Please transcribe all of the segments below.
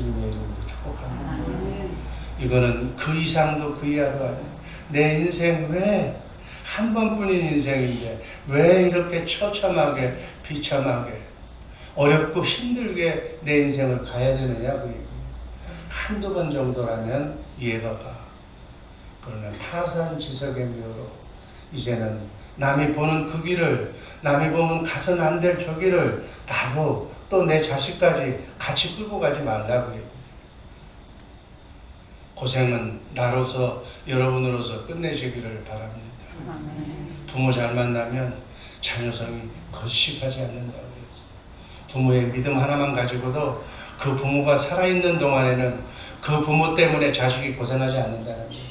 주님의 이름으로 축복합니다. 이거는 그 이상도 그 이하도 아니에요. 내 인생 왜 한 번뿐인 인생인데 왜 이렇게 처참하게 비참하게 어렵고 힘들게 내 인생을 가야 되느냐 그 얘기예요. 한두 번 정도라면 이해가 가. 그러나 타산지석의 묘로 이제는 남이 보는 그 길을 남이 보면 가서는 안 될 저 길을 나도 또 내 자식까지 같이 끌고 가지 말라고요. 고생은 나로서 여러분으로서 끝내시기를 바랍니다. 부모 잘 만나면 자녀성이 거식하지 않는다고 그랬어요. 부모의 믿음 하나만 가지고도 그 부모가 살아있는 동안에는 그 부모 때문에 자식이 고생하지 않는다는 거예요.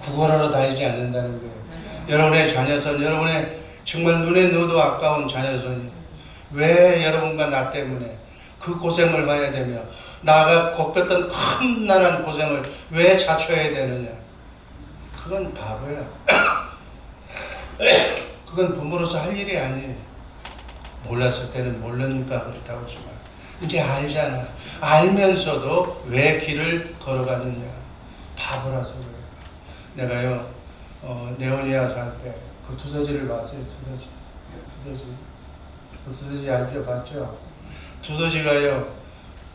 구걸하러 다니지 않는다는 거예요. 여러분의 자녀선, 여러분의 정말 눈에 넣어도 아까운 자녀선이 왜 여러분과 나 때문에 그 고생을 해야 되며 나가 겪었던 큰 나란 고생을 왜 자초해야 되느냐? 그건 바보야. 그건 부모로서 할 일이 아니에요. 몰랐을 때는 모르니까 그렇다고 하지만 이제 알잖아. 알면서도 왜 길을 걸어가느냐. 바보라서 그래요. 내가요, 어, 네오니아 살때 그 두더지를 봤어요. 두더지. 두더지. 그 두더지 알죠? 봤죠? 두더지가요,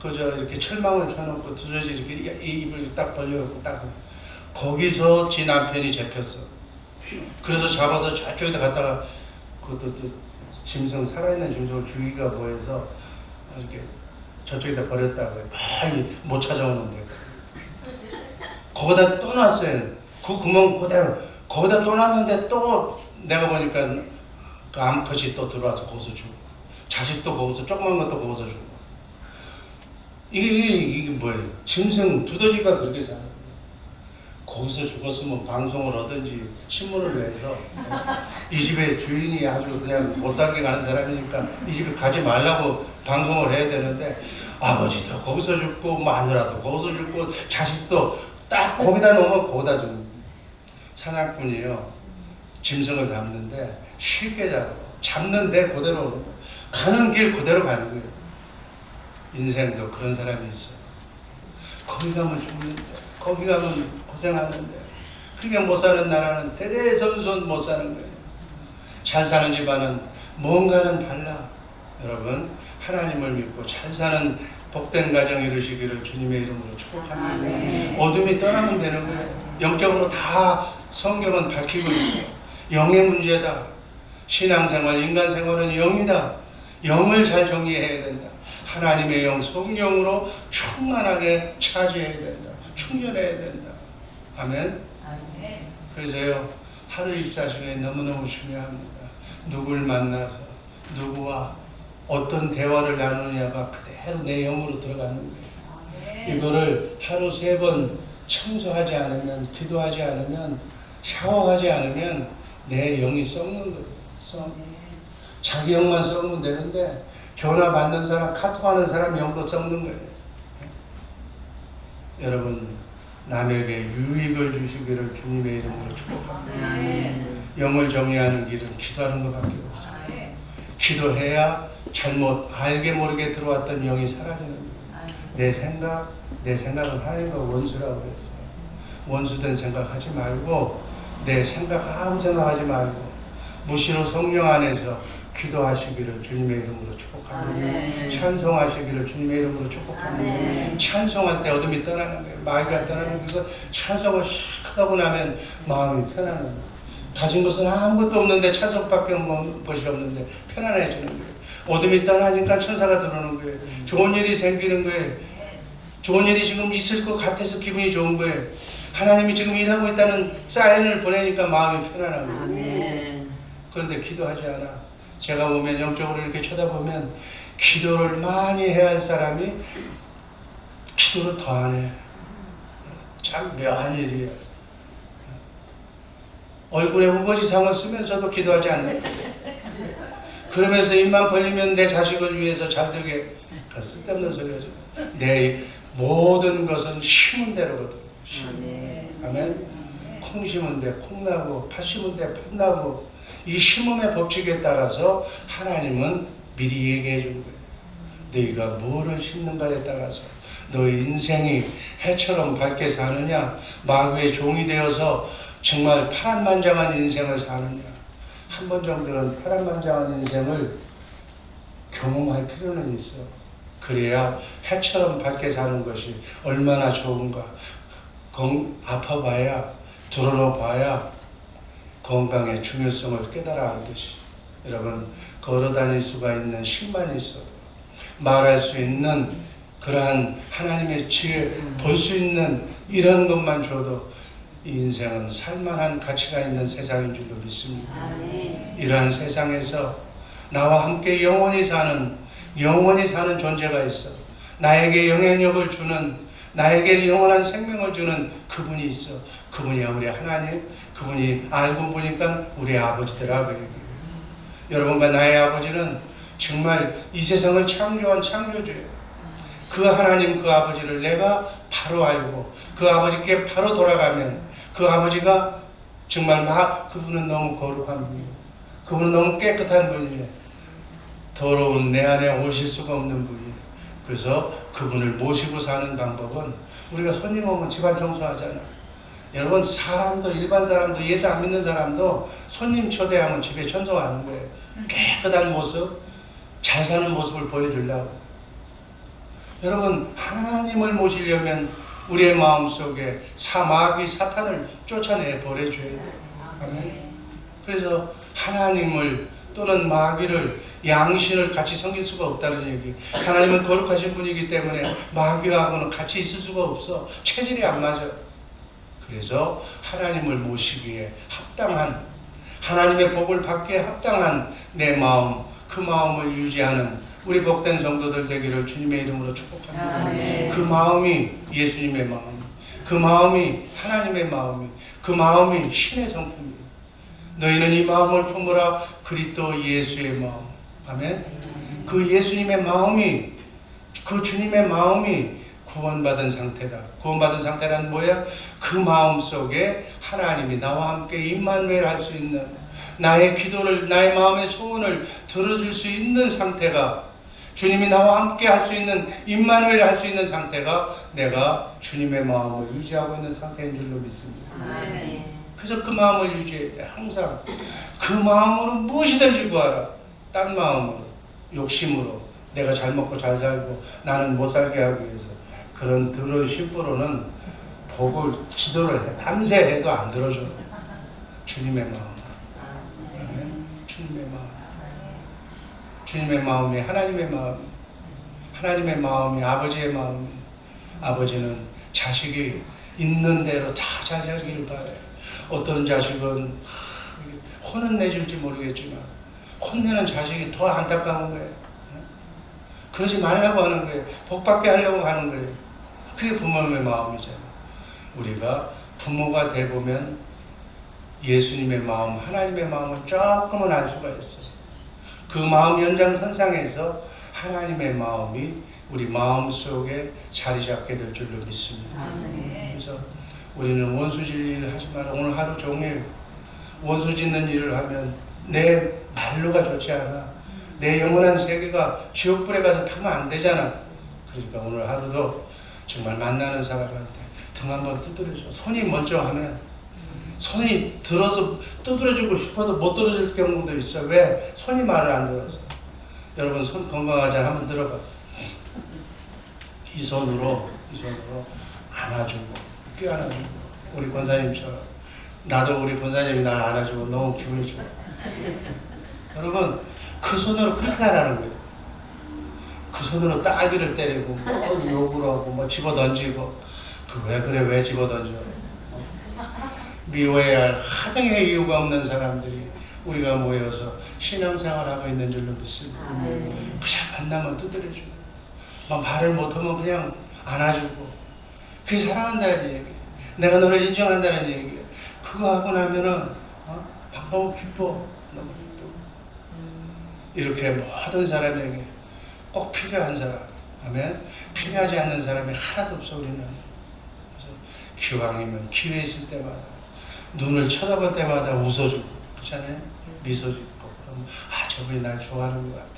그저 이렇게 철망을 쳐놓고 두더지 이렇게 이 입을 딱 벌려놓고 딱 거기서 지 남편이 잡혔어. 그래서 잡아서 저쪽에다 갖다가 그것도 또 짐승 살아있는 짐승을 주기가 뭐해서 이렇게 저쪽에다 버렸다고 해. 빨리 못 찾아오는데 거기다 또 놨어요. 그 구멍 그대로 거기다 또 놨는데 또 내가 보니까 그 암컷이 또 들어와서 거기서 주고 자식도 거기서 조그만 것도 거기서 주고 이게 이게, 뭐예요? 짐승 두더지가 그렇게 살아. 거기서 죽었으면 방송을 하든지 신문을 내서 이 집의 주인이 아주 그냥 못 살게 가는 사람이니까 이 집에 가지 말라고 방송을 해야 되는데 아버지도 거기서 죽고 마누라도 거기서 죽고 자식도 딱 거기다 놓으면 거기다 줍니다. 사냥꾼이요 짐승을 잡는데 쉽게 잡아 잡는데 그대로. 가는 길 그대로 가는 거예요. 인생도 그런 사람이 있어요. 거기 가면 죽는데 거기 가면 고생하는데 그게 못 사는 나라는 대대손손 못 사는 거예요. 잘 사는 집안은 뭔가는 달라. 여러분 하나님을 믿고 잘 사는 복된 가정 이루시기를 주님의 이름으로 축복합니다. 어둠이 떠나면 되는 거예요. 영적으로 다 성경은 밝히고 있어요. 영의 문제다. 신앙생활, 인간생활은 영이다. 영을 잘 정리해야 된다. 하나님의 영, 성령으로 충만하게 차지해야 된다. 충전해야 된다. 아멘. 그래서요, 하루 24시간이 너무너무 중요합니다. 누굴 만나서, 누구와 어떤 대화를 나누냐가 그대로 내 영으로 들어가는 거예요. 이거를 하루 세 번 청소하지 않으면, 기도하지 않으면, 샤워하지 않으면 내 영이 썩는 거예요. 썩. 자기 영만 썩으면 되는데, 전화 받는 사람, 카톡 하는 사람 영도 썩는 거예요. 여러분, 남에게 유익을 주시기를 주님의 이름으로 축복합니다. 영을 정리하는 길은 기도하는 것밖에 없어요. 기도해야 잘못 알게 모르게 들어왔던 영이 사라지는 거예요. 내 생각, 내 생각은 하나님과 원수라고 그랬어요. 원수된 생각하지 말고 내 생각 아무 생각하지 말고 무시로 성령 안에서 기도하시기를 주님의 이름으로 축복합니다. 찬송하시기를 주님의 이름으로 축복합니다. 찬송할 때 어둠이 떠나는 거예요. 마귀가 떠나는 거예요. 찬송을 슉 하고 나면 마음이 편안한 거예요. 가진 것은 아무것도 없는데 찬송밖에 없는 것이 없는데 편안해지는 거예요. 어둠이 떠나니까 천사가 들어오는 거예요. 좋은 일이 생기는 거예요. 좋은 일이 지금 있을 것 같아서 기분이 좋은 거예요. 하나님이 지금 일하고 있다는 사인을 보내니까 마음이 거예요. 그런데 기도하지 않아. 제가 보면 영적으로 이렇게 쳐다보면 기도를 많이 해야 할 사람이 기도를 더 안 해. 참 묘한 일이에요. 얼굴에 우거지 상을 쓰면서도 기도하지 않는 그러면서 입만 벌리면 내 자식을 위해서 잘 되게 그 쓸데없는 소리 하죠. 내 모든 것은 심은 대로거든. 심은. 아멘. 콩 심은 데 콩 나고 팥 심은 데 팥 나고 이 심음의 법칙에 따라서 하나님은 미리 얘기해 준 거예요. 너희가 뭐를 심는가에 따라서 너 인생이 해처럼 밝게 사느냐? 마귀의 종이 되어서 정말 파란만장한 인생을 사느냐? 한 번 정도는 파란만장한 인생을 경험할 필요는 있어. 그래야 해처럼 밝게 사는 것이 얼마나 좋은가. 건, 아파봐야, 드러눠봐야 건강의 중요성을 깨달아 알듯이. 여러분, 걸어 다닐 수가 있는 힘만 있어도, 말할 수 있는 그러한 하나님의 지혜, 볼 수 있는 이런 것만 줘도 이 인생은 살만한 가치가 있는 세상인 줄로 믿습니다. 이러한 세상에서 나와 함께 영원히 사는 영원히 사는 존재가 있어. 나에게 영향력을 주는 나에게 영원한 생명을 주는 그분이 있어. 그분이 우리 하나님. 그분이 알고 보니까 우리 아버지더라 그래요. 여러분과 나의 아버지는 정말 이 세상을 창조한 창조주예요. 그 하나님 그 아버지를 내가 바로 알고 그 아버지께 바로 돌아가면 그 아버지가 정말 막 그분은 너무 거룩한 분이고 그분은 너무 깨끗한 분이에요. 더러운 내 안에 오실 수가 없는 분이에요. 그래서 그분을 모시고 사는 방법은 우리가 손님 오면 집안 청소하잖아. 여러분 사람도 일반 사람도 예수 안 믿는 사람도 손님 초대하면 집에 청소하는 거예요. 깨끗한 모습, 잘 사는 모습을 보여주려고. 여러분 하나님을 모시려면 우리의 마음 속에 사마귀 사탄을 쫓아내 버려줘야 돼요. 아멘. 그래서 하나님을 또는 마귀를 양신을 같이 섬길 수가 없다는 얘기. 하나님은 거룩하신 분이기 때문에 마귀하고는 같이 있을 수가 없어. 체질이 안 맞아. 그래서 하나님을 모시기에 합당한 하나님의 복을 받기에 합당한 내 마음, 그 마음을 유지하는 우리 복된 성도들 되기를 주님의 이름으로 축복합니다. 아멘. 그 마음이 예수님의 마음, 그 마음이 하나님의 마음이, 그 마음이 신의 성품이에요. 너희는 이 마음을 품으라 그리스도 예수의 마음. 아멘. 그 예수님의 마음이 그 주님의 마음이 구원받은 상태다. 구원받은 상태란 뭐야? 그 마음 속에 하나님이 나와 함께 임마누엘 할수 있는 나의 기도를 나의 마음의 소원을 들어줄 수 있는 상태가 주님이 나와 함께 할 수 있는 임마누엘 할수 있는 상태가 내가 주님의 마음을 유지하고 있는 상태인 줄로 믿습니다. 그래서 그 마음을 유지해야 돼. 항상 그 마음으로 무엇이든지 구하라. 딴 마음으로, 욕심으로, 내가 잘 먹고 잘 살고 나는 못 살게 하기 위해서 그런 들어 심보로는 복을 기도를 해. 밤새 해도 안 들어줘. 주님의 마음. 주님의 마음. 주님의 마음이 하나님의 마음. 하나님의 마음이 아버지의 마음이. 아버지는 자식이 있는 대로 다 잘 살기를 바래요. 어떤 자식은 하, 혼은 내줄지 모르겠지만 혼내는 자식이 더 안타까운 거예요. 그러지 말라고 하는 거예요. 복받게 하려고 하는 거예요. 그게 부모님의 마음이잖아요. 우리가 부모가 되보면 예수님의 마음, 하나님의 마음을 조금은 알 수가 있어요. 그 마음 연장선상에서 하나님의 마음이 우리 마음 속에 자리 잡게 될 줄로 믿습니다. 아멘. 그래서 우리는 원수질 일을 하지 마라. 오늘 하루 종일 원수 짓는 일을 하면 내 말로가 좋지 않아. 내 영원한 세계가 지옥불에 가서 타면 안 되잖아. 그러니까 오늘 하루도 정말 만나는 사람한테 등 한번 두드려줘. 손이 먼저 하면 손이 들어서 두드려주고 싶어도 못 들어줄 경우도 있어. 왜? 손이 말을 안 들어서. 여러분 손 건강하자 한번 들어봐. 이 손으로 이 손으로 안아주고 껴안아주고 우리 권사님처럼 나도 우리 권사님이 날 안아주고 너무 기분이 좋아. 여러분 그 손으로 그렇게 하라는 거예요. 그 손으로 따귀를 때리고 뭐 욕을 하고 뭐 집어 던지고 그 왜 그래 왜 집어 던져? 미워해야 할 하등의 이유가 없는 사람들이 우리가 모여서 신앙생활하고 있는 줄로 믿습니다. 아멘. 부자 만나면 두드려주고 막 말을 못하면 그냥 안아주고 그게 사랑한다는 얘기 내가 너를 인정한다는 얘기 그거 하고 나면은 너무 기뻐. 너무 기뻐. 이렇게 모든 사람에게 꼭 필요한 사람. 아멘. 필요하지 않는 사람이 하나도 없어 우리는. 그래서 기왕이면 기회 있을 때마다 눈을 쳐다볼 때마다 웃어주고 그렇잖아요. 미소 짓고. 그럼 아 저분이 날 좋아하는 것 같아.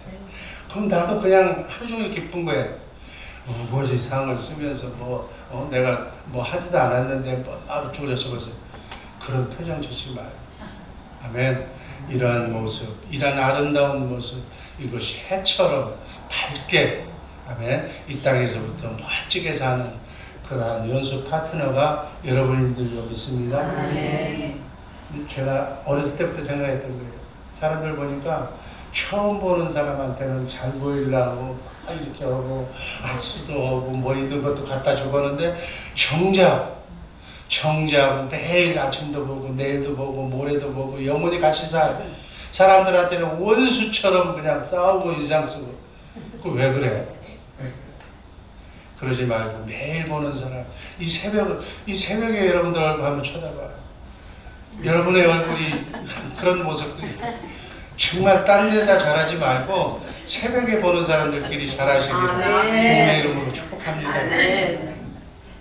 그럼 나도 그냥 하루 종일 기쁜 거예요. 우거지 상을 쓰면서 뭐 어, 내가 뭐 하지도 않았는데 뭐 아무튼 그래서 그래서 그런 표정 짓지 마요. 아멘. 이러한 모습, 이러한 아름다운 모습, 이것이 해처럼 밝게, 아멘. 이 땅에서부터 멋지게 사는 그러한 연수 파트너가 여러분들 여기 있습니다. 제가 어렸을 때부터 생각했던 거예요. 사람들 보니까 처음 보는 사람한테는 잘 보이려고 막 이렇게 하고 악수도 하고 뭐 있는 것도 갖다 주고하는데 정작 정작 매일 아침도 보고 내일도 보고 모레도 보고 영원히 같이 살 사람들한테는 원수처럼 그냥 싸우고 인상 쓰고 그왜 그래? 그러지 말고 매일 보는 사람 이 새벽 이 새벽에 여러분들 얼굴 한번 쳐다봐요. 여러분의 얼굴이 그런 모습들이 정말 딴 데다 잘하지 말고 새벽에 보는 사람들끼리 잘하시기를. 주님의 이름으로 축복합니다. 네.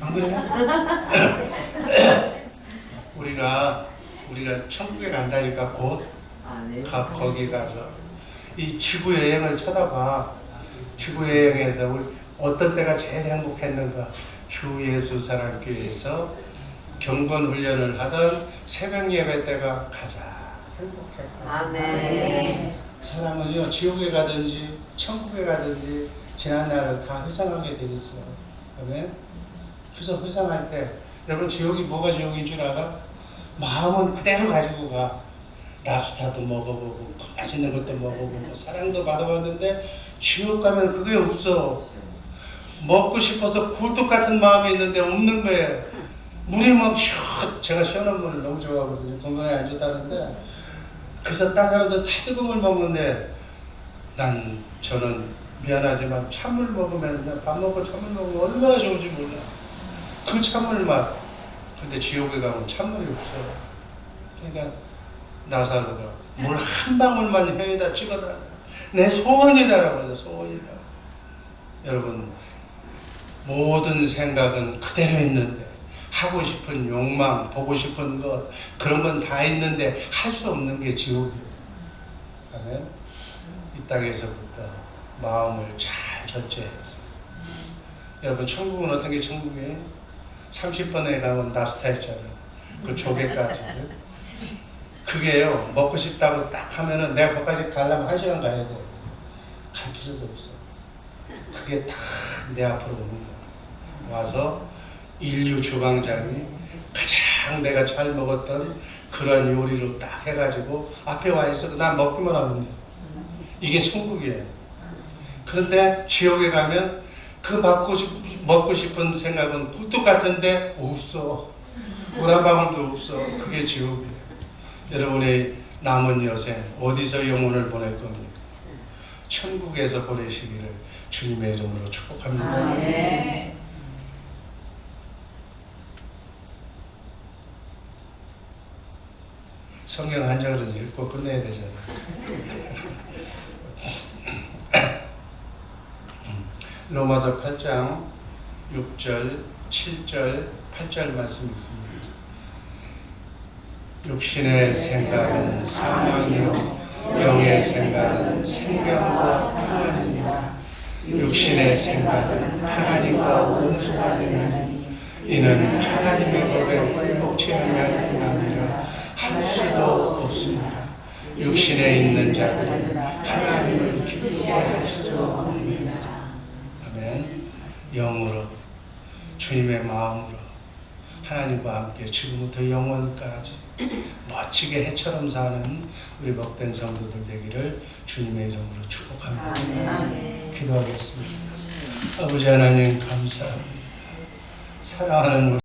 안 그래요? 우리가 우리가 천국에 간다니까 곧 아멘. 가, 거기 가서 이 지구 여행을 쳐다봐. 지구 여행에서 우리 어떤 때가 제일 행복했는가? 주 예수 사랑교회에서 경건 훈련을 하던 새벽 예배 때가 가장 행복했다. 아멘. 사람은요 지옥에 가든지 천국에 가든지 지난 날을 다 회상하게 돼 있어. 아멘. 그래서 회상할 때 여러분 지옥이 뭐가 지옥인 줄 알아? 마음은 그대로 가지고 가. 랍스타도 먹어보고 맛있는 것도 먹어보고 사랑도 받아봤는데 지옥 가면 그게 없어. 먹고 싶어서 굴뚝 같은 마음이 있는데 없는 거예요. 물이 막 시원, 제가 시원한 물을 너무 좋아하거든요. 건강에 안 좋다는데 그래서 딴 사람들 다 뜨거운 물 먹는데 난 저는 미안하지만 찬물 먹으면 밥 먹고 찬물 먹으면 얼마나 좋은지 몰라. 그 찬물 맛. 근데 지옥에 가면 찬물이 없어. 그러니까 나사로가 물 한 방울만 혀에다 찍어달라. 내 소원이다라고 해서 소원이다. 여러분 모든 생각은 그대로 있는데 하고 싶은 욕망, 보고 싶은 것 그런 건 다 있는데 할 수 없는 게 지옥이에요. 아멘. 이 땅에서부터 마음을 잘 절제해서 여러분 천국은 어떤 게 천국이에요? 30번에 가면 납스타 있잖아요. 그 조개까지. 그게요 먹고 싶다고 딱 하면은 내가 거기까지 가려면 한 시간 가야 돼. 갈 필요도 없어. 그게 다 내 앞으로 오는 거야. 와서 인류 주방장이 가장 내가 잘 먹었던 그런 요리로 딱 해가지고 앞에 와 있어. 난 먹기만 하면 돼. 이게 천국이에요. 그런데 지옥에 가면 그 받고 싶, 먹고 싶은 생각은 굴뚝 같은데 없어. 물한 방울도 없어. 그게 지옥이에요. 여러분의 남은 여생 어디서 영혼을 보낼 겁니까? 천국에서 보내시기를 주님의 이름으로 축복합니다. 아멘. 성경 한 절을 읽고 끝내야 되잖아. 로마서 8장 6절, 7절, 8절 말씀 있습니다. 육신의 생각은 사망이요 영의 생각은 생명과 평안이니라. 육신의 생각은 하나님과 원수가 되나니 이는 하나님의 법에 굴복치 아니할 뿐 아니라 할 수도 없습니다. 육신에 있는 자들은 하나님을 기쁘게 할 수 없느니라. 아멘. 영으로 주님의 마음으로 하나님과 함께 지금부터 영원까지 멋지게 해처럼 사는 우리 복된 성도들 되기를 주님의 이름으로 축복합니다. 아멘. 기도하겠습니다. 아버지 하나님 감사합니다. 사랑하는